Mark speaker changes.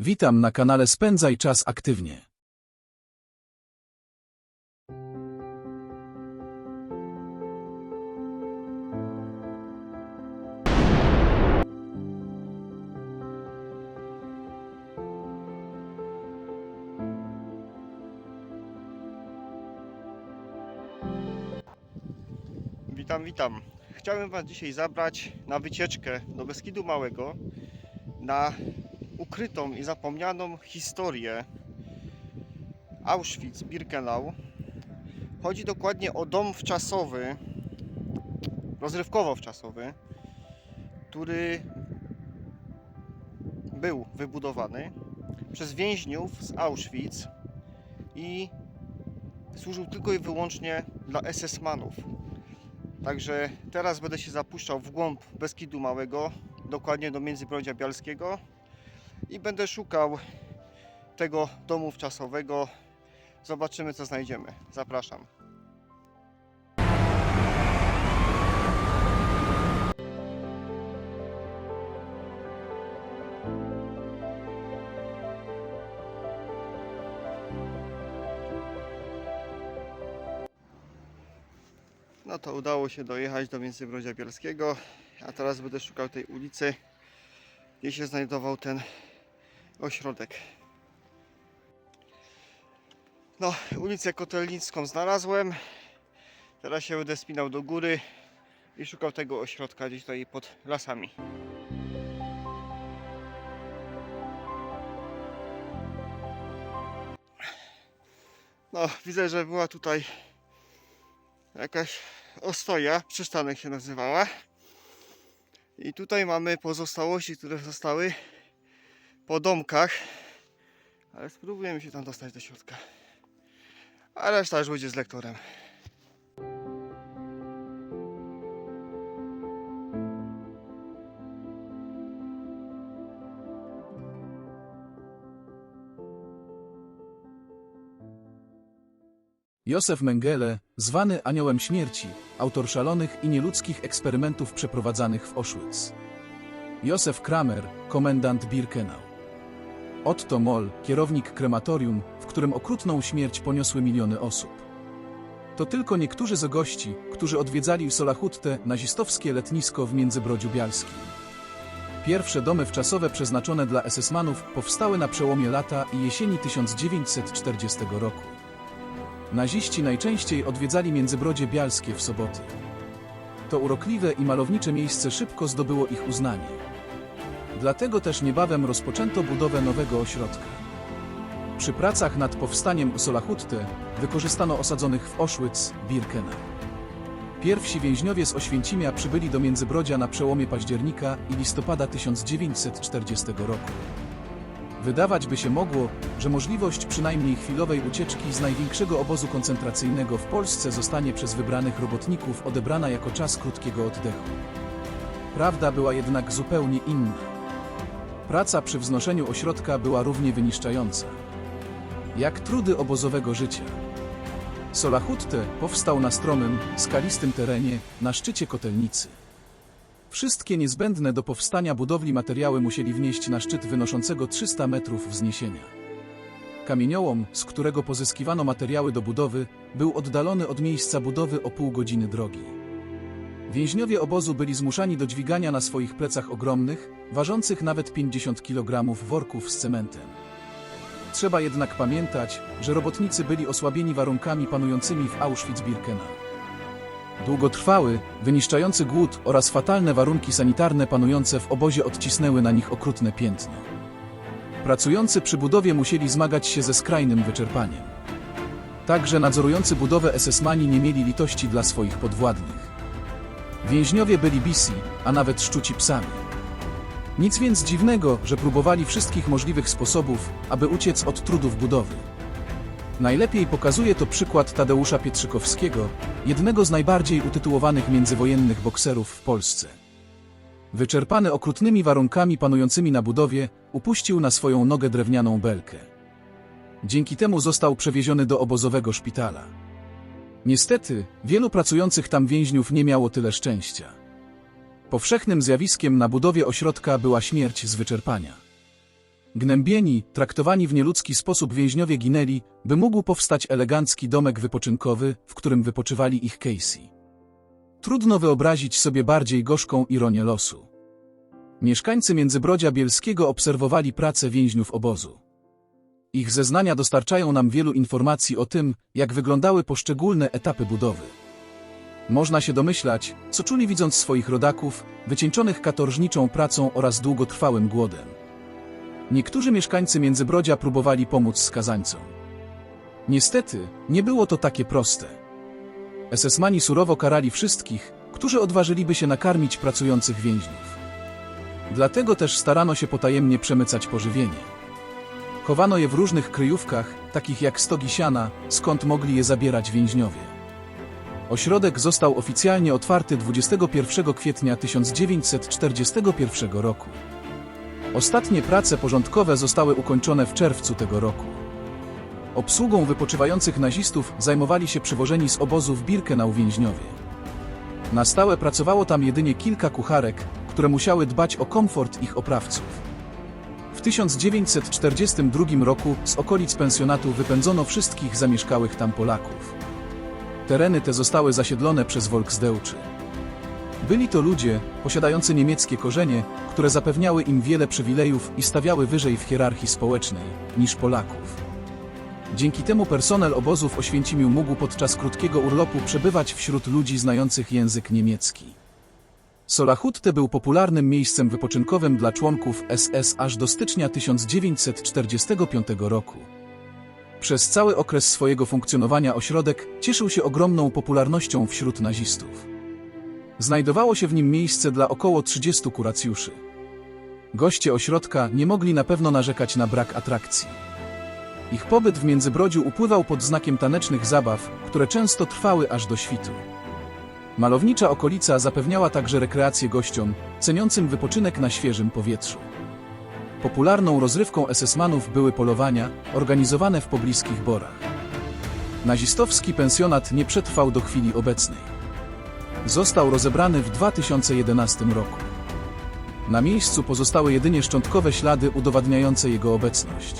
Speaker 1: Witam na kanale Spędzaj czas aktywnie.
Speaker 2: Witam, witam. Chciałem Was dzisiaj zabrać na wycieczkę do Beskidu Małego, na ukrytą i zapomnianą historię Auschwitz-Birkenau. Chodzi dokładnie o dom wczasowy, rozrywkowo-wczasowy, który był wybudowany przez więźniów z Auschwitz i służył tylko i wyłącznie dla SS-manów. Także teraz będę się zapuszczał w głąb Beskidu Małego, dokładnie do Międzybrodzia Bialskiego i będę szukał tego domu wczasowego. Zobaczymy co znajdziemy. Zapraszam. No to udało się dojechać do Międzybrodzia Bielskiego, a teraz będę szukał tej ulicy, gdzie się znajdował ten ośrodek. No, ulicę Kotelnicką znalazłem. Teraz się będę spinał do góry i szukał tego ośrodka gdzieś tutaj pod lasami. No, widzę, że była tutaj jakaś ostoja, przystanek się nazywała. I tutaj mamy pozostałości, które zostały po domkach. Ale spróbujemy się tam dostać do środka. A reszta już będzie z lektorem.
Speaker 1: Józef Mengele, zwany Aniołem Śmierci, autor szalonych i nieludzkich eksperymentów przeprowadzanych w Auschwitz. Józef Kramer, komendant Birkenau. Otto Moll, kierownik krematorium, w którym okrutną śmierć poniosły miliony osób. To tylko niektórzy z gości, którzy odwiedzali Solahutte, nazistowskie letnisko w Międzybrodziu Bialskim. Pierwsze domy wczasowe przeznaczone dla SS-manów powstały na przełomie lata i jesieni 1940 roku. Naziści najczęściej odwiedzali Międzybrodzie Bialskie w soboty. To urokliwe i malownicze miejsce szybko zdobyło ich uznanie. Dlatego też niebawem rozpoczęto budowę nowego ośrodka. Przy pracach nad powstaniem Solahutte wykorzystano osadzonych w Auschwitz, Birkenau. Pierwsi więźniowie z Oświęcimia przybyli do Międzybrodzia na przełomie października i listopada 1940 roku. Wydawać by się mogło, że możliwość przynajmniej chwilowej ucieczki z największego obozu koncentracyjnego w Polsce zostanie przez wybranych robotników odebrana jako czas krótkiego oddechu. Prawda była jednak zupełnie inna. Praca przy wznoszeniu ośrodka była równie wyniszczająca. Jak trudy obozowego życia. Solahutte powstał na stromym, skalistym terenie, na szczycie kotelnicy. Wszystkie niezbędne do powstania budowli materiały musieli wnieść na szczyt wynoszącego 300 metrów wzniesienia. Kamieniołom, z którego pozyskiwano materiały do budowy, był oddalony od miejsca budowy o pół godziny drogi. Więźniowie obozu byli zmuszani do dźwigania na swoich plecach ogromnych, ważących nawet 50 kg worków z cementem. Trzeba jednak pamiętać, że robotnicy byli osłabieni warunkami panującymi w Auschwitz-Birkenau. Długotrwały, wyniszczający głód oraz fatalne warunki sanitarne panujące w obozie odcisnęły na nich okrutne piętno. Pracujący przy budowie musieli zmagać się ze skrajnym wyczerpaniem. Także nadzorujący budowę SS-mani nie mieli litości dla swoich podwładnych. Więźniowie byli bisi, a nawet szczuci psami. Nic więc dziwnego, że próbowali wszystkich możliwych sposobów, aby uciec od trudów budowy. Najlepiej pokazuje to przykład Tadeusza Pietrzykowskiego, jednego z najbardziej utytułowanych międzywojennych bokserów w Polsce. Wyczerpany okrutnymi warunkami panującymi na budowie, upuścił na swoją nogę drewnianą belkę. Dzięki temu został przewieziony do obozowego szpitala. Niestety, wielu pracujących tam więźniów nie miało tyle szczęścia. Powszechnym zjawiskiem na budowie ośrodka była śmierć z wyczerpania. Gnębieni, traktowani w nieludzki sposób więźniowie ginęli, by mógł powstać elegancki domek wypoczynkowy, w którym wypoczywali ich Casey. Trudno wyobrazić sobie bardziej gorzką ironię losu. Mieszkańcy Międzybrodzia Bielskiego obserwowali pracę więźniów obozu. Ich zeznania dostarczają nam wielu informacji o tym, jak wyglądały poszczególne etapy budowy. Można się domyślać, co czuli widząc swoich rodaków, wycieńczonych katorżniczą pracą oraz długotrwałym głodem. Niektórzy mieszkańcy Międzybrodzia próbowali pomóc skazańcom. Niestety, nie było to takie proste. SS-mani surowo karali wszystkich, którzy odważyliby się nakarmić pracujących więźniów. Dlatego też starano się potajemnie przemycać pożywienie. Chowano je w różnych kryjówkach, takich jak stogi siana, skąd mogli je zabierać więźniowie. Ośrodek został oficjalnie otwarty 21 kwietnia 1941 roku. Ostatnie prace porządkowe zostały ukończone w czerwcu tego roku. Obsługą wypoczywających nazistów zajmowali się przywożeni z obozu w Birkenau więźniowie. Na stałe pracowało tam jedynie kilka kucharek, które musiały dbać o komfort ich oprawców. W 1942 roku z okolic pensjonatu wypędzono wszystkich zamieszkałych tam Polaków. Tereny te zostały zasiedlone przez Volksdeutsche. Byli to ludzie posiadający niemieckie korzenie, które zapewniały im wiele przywilejów i stawiały wyżej w hierarchii społecznej niż Polaków. Dzięki temu personel obozu w Oświęcimiu mógł podczas krótkiego urlopu przebywać wśród ludzi znających język niemiecki. Solahutte był popularnym miejscem wypoczynkowym dla członków SS aż do stycznia 1945 roku. Przez cały okres swojego funkcjonowania ośrodek cieszył się ogromną popularnością wśród nazistów. Znajdowało się w nim miejsce dla około 30 kuracjuszy. Goście ośrodka nie mogli na pewno narzekać na brak atrakcji. Ich pobyt w Międzybrodziu upływał pod znakiem tanecznych zabaw, które często trwały aż do świtu. Malownicza okolica zapewniała także rekreację gościom, ceniącym wypoczynek na świeżym powietrzu. Popularną rozrywką SS-manów były polowania, organizowane w pobliskich borach. Nazistowski pensjonat nie przetrwał do chwili obecnej. Został rozebrany w 2011 roku. Na miejscu pozostały jedynie szczątkowe ślady udowadniające jego obecność.